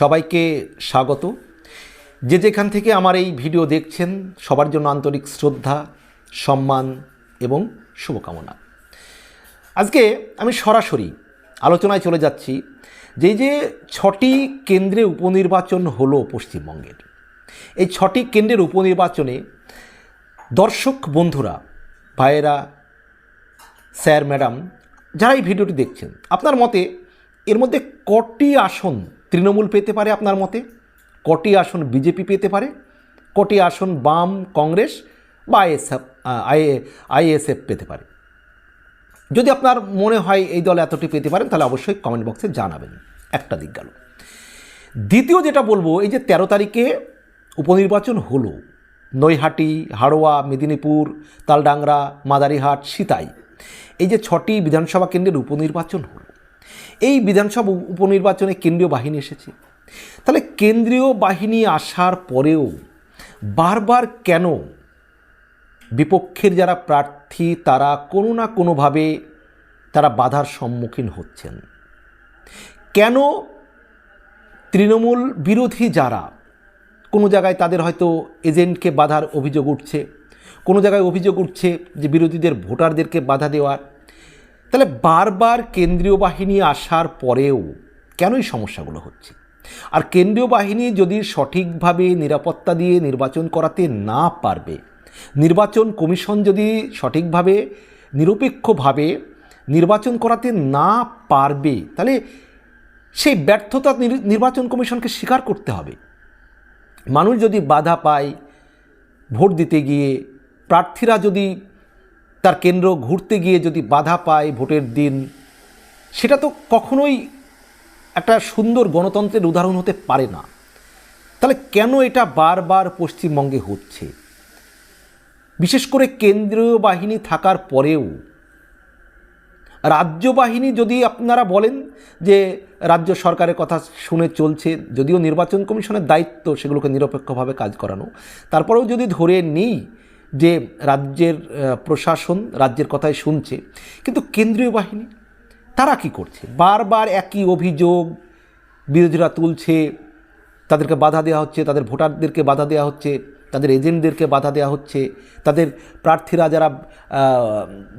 সবাইকে স্বাগত। যে যেখান থেকে আমার এই ভিডিও দেখছেন, সবার জন্য আন্তরিক শ্রদ্ধা, সম্মান এবং শুভকামনা। আজকে আমি সরাসরি আলোচনায় চলে যাচ্ছি যে যে ছটি কেন্দ্রে উপনির্বাচন হলো পশ্চিমবঙ্গের। এই ছটি কেন্দ্রের উপনির্বাচনে দর্শক বন্ধুরা, ভাইয়েরা, স্যার, ম্যাডাম, যারা এই ভিডিওটি দেখছেন, আপনার মতে এর মধ্যে কটি আসন তৃণমূল পেতে পারে আপনার মতে? কটি আসন বিজেপি পেতে পারে? কটি আসন বাম, কংগ্রেস বা আইএসএফ আইএসএফ পেতে পারে? যদি আপনার মনে হয় এই দল এতটি পেতে পারেন, তাহলে অবশ্যই কমেন্ট বক্সে জানাবেন। একটা দিক গেল। দ্বিতীয় যেটা বলব, এই যে তেরো তারিখে উপনির্বাচন হলো। নৈহাটি, হাড়োয়া, মেদিনীপুর, তালডাংরা, মাদারিহাট, সিতাই। এই যে ছটি বিধানসভা কেন্দ্রের উপনির্বাচন হলো। এই বিধানসভা উপনির্বাচনে কেন্দ্রীয় বাহিনী এসেছে। তাহলে কেন্দ্রীয় বাহিনী আসার পরেও বারবার কেন বিপক্ষের যারা প্রার্থী, তারা কোনো না কোনোভাবে তারা বাধার সম্মুখীন হচ্ছেন। কেন তৃণমূল বিরোধী যারা কোনো জায়গায় তাদের হয়তো এজেন্টকে বাধার অভিযোগ উঠছে, কোনো জায়গায় অভিযোগ উঠছে যে বিরোধীদের ভোটারদেরকে বাধা দেওয়ার তাহলে বারবার কেন্দ্রীয় বাহিনী আসার পরেও কেন এই সমস্যাগুলো হচ্ছে? আর কেন্দ্রীয় বাহিনী যদি সঠিকভাবে নিরাপত্তা দিয়ে নির্বাচন করাতে না পারবে, নির্বাচন কমিশন যদি সঠিকভাবে, নিরপেক্ষভাবে নির্বাচন করাতে না পারবে, তাহলে সেই ব্যর্থতা নির- নির্বাচন কমিশনকে স্বীকার করতে হবে। মানুষ যদি বাধা পায়, ভোট দিতে গিয়ে প্রার্থীরা যদি তার কেন্দ্র ঘুরতে গিয়ে যদি বাধা পায় ভোটের দিন, সেটা তো কখনোই একটা সুন্দর গণতন্ত্রের উদাহরণ হতে পারে না। তাহলে কেন এটা বারবার পশ্চিমবঙ্গে হচ্ছে? বিশেষ করে কেন্দ্রীয় বাহিনী থাকার পরেও, রাজ্য বাহিনী যদি আপনারা বলেন যে রাজ্য সরকারের কথা শুনে চলছে, যদিও নির্বাচন কমিশনের দায়িত্ব সেগুলোকে নিরপেক্ষভাবে কাজ করানো, তারপরেও যদি ধরে নিই যে রাজ্যের প্রশাসন রাজ্যের কথাই শুনছে, কিন্তু কেন্দ্রীয় বাহিনী, তারা কি করছে? বারবার একই অভিযোগ বিরোধীরা তুলছে, তাদেরকে বাধা দেওয়া হচ্ছে, তাদের ভোটারদেরকে বাধা দেওয়া হচ্ছে, তাদের এজেন্টদেরকে বাধা দেওয়া হচ্ছে, তাদের প্রার্থীরা যারা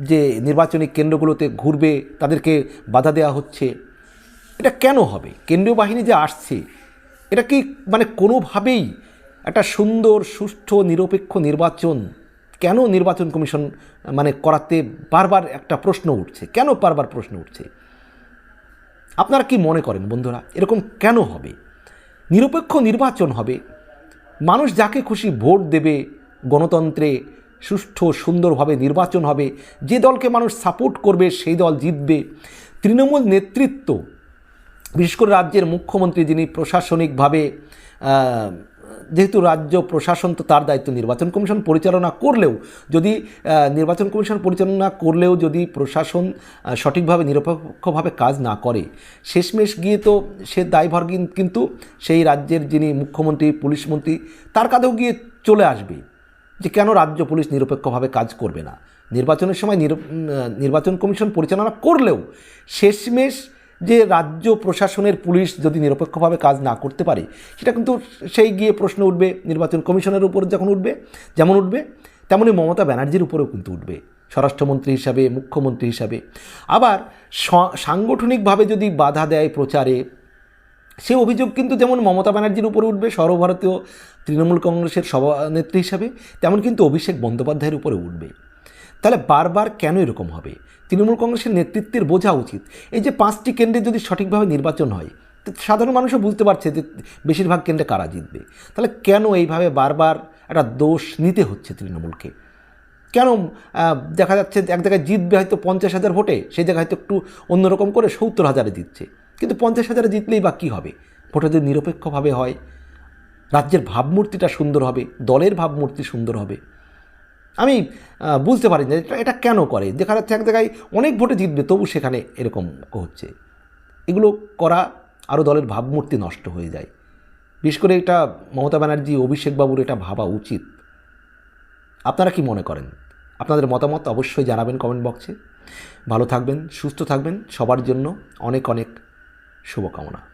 যে নির্বাচনী কেন্দ্রগুলোতে ঘুরবে, তাদেরকে বাধা দেওয়া হচ্ছে। এটা কেন হবে? কেন্দ্রীয় বাহিনী যে আসছে, এটা কি মানে কোনোভাবেই একটা সুন্দর, সুষ্ঠু, নিরপেক্ষ নির্বাচন কেন নির্বাচন কমিশন মানে করাতে বারবার একটা প্রশ্ন উঠছে? কেন বারবার প্রশ্ন উঠছে? আপনারা কি মনে করেন বন্ধুরা, এরকম কেন হবে? নিরপেক্ষ নির্বাচন হবে, মানুষ যাকে খুশি ভোট দেবে, গণতন্ত্রে সুষ্ঠু, সুন্দরভাবে নির্বাচন হবে, যে দলকে মানুষ সাপোর্ট করবে, সেই দল জিতবে। তৃণমূল নেতৃত্ব, বিশেষ করে রাজ্যের মুখ্যমন্ত্রী যিনি প্রশাসনিকভাবে যেহেতু রাজ্য প্রশাসন তো তার দায়িত্ব নির্বাচন কমিশন পরিচালনা করলেও যদি নির্বাচন কমিশন পরিচালনা করলেও যদি প্রশাসন সঠিকভাবে নিরপেক্ষভাবে কাজ না করে, শেষমেশ গিয়ে তো সে দায়ভার কিন্তু সেই রাজ্যের যিনি মুখ্যমন্ত্রী, পুলিশ মন্ত্রী, তার কাঁধেও গিয়ে চলে আসবে যে কেন রাজ্য পুলিশ নিরপেক্ষভাবে কাজ করবে না। নির্বাচনের সময় নির- নির্বাচন কমিশন পরিচালনা করলেও শেষমেশ যে রাজ্য প্রশাসনের পুলিশ যদি নিরপেক্ষভাবে কাজ না করতে পারে, সেটা কিন্তু সেই গিয়ে প্রশ্ন উঠবে, নির্বাচন কমিশনের উপর যখন উঠবে, যেমন উঠবে তেমনই মমতা ব্যানার্জির উপরেও কিন্তু উঠবে, স্বরাষ্ট্রমন্ত্রী হিসাবে, মুখ্যমন্ত্রী হিসাবে। আবার সাংগঠনিকভাবে যদি বাধা দেয় প্রচারে, সে অভিযোগ কিন্তু যেমন মমতা ব্যানার্জির উপরে উঠবে, সর্বভারতীয় তৃণমূল কংগ্রেসের সভানেত্রী হিসাবে, তেমন কিন্তু অভিষেক বন্দ্যোপাধ্যায়ের উপরে উঠবে। তাহলে বারবার কেন এরকম হবে? তৃণমূল কংগ্রেসের নেতৃত্বের বোঝা উচিত। এই যে পাঁচটি কেন্দ্রে যদি সঠিকভাবে নির্বাচন হয় সাধারণ মানুষও বুঝতে পারছে যে বেশিরভাগ কেন্দ্রে কারা জিতবে। তাহলে কেন এইভাবে বারবার একটা দোষ নিতে হচ্ছে তৃণমূলকে? কেন দেখা যাচ্ছে এক জায়গায় জিতবে হয়তো পঞ্চাশ হাজার ভোটে, সেই জায়গায় হয়তো একটু অন্যরকম করে সত্তর হাজারে জিতছে। কিন্তু পঞ্চাশ হাজারে জিতলেই বা কী হবে? ভোটে যদি নিরপেক্ষভাবে হয়, রাজ্যের ভাবমূর্তিটা সুন্দর হবে, দলের ভাবমূর্তি সুন্দর হবে। আমি বুঝতে পারি না এটা কেন করে? দেখা যাচ্ছে এক জায়গায় অনেক ভোটে জিতবে, তবু সেখানে এরকম হচ্ছে। এগুলো করা আরও দলের ভাবমূর্তি নষ্ট হয়ে যায়। বিশেষ করে এটা মমতা ব্যানার্জি অভিষেকবাবুর এটা ভাবা উচিত। আপনারা কি মনে করেন? আপনাদের মতামত অবশ্যই জানাবেন কমেন্ট বক্সে ভালো থাকবেন, সুস্থ থাকবেন। সবার জন্য অনেক অনেক শুভকামনা।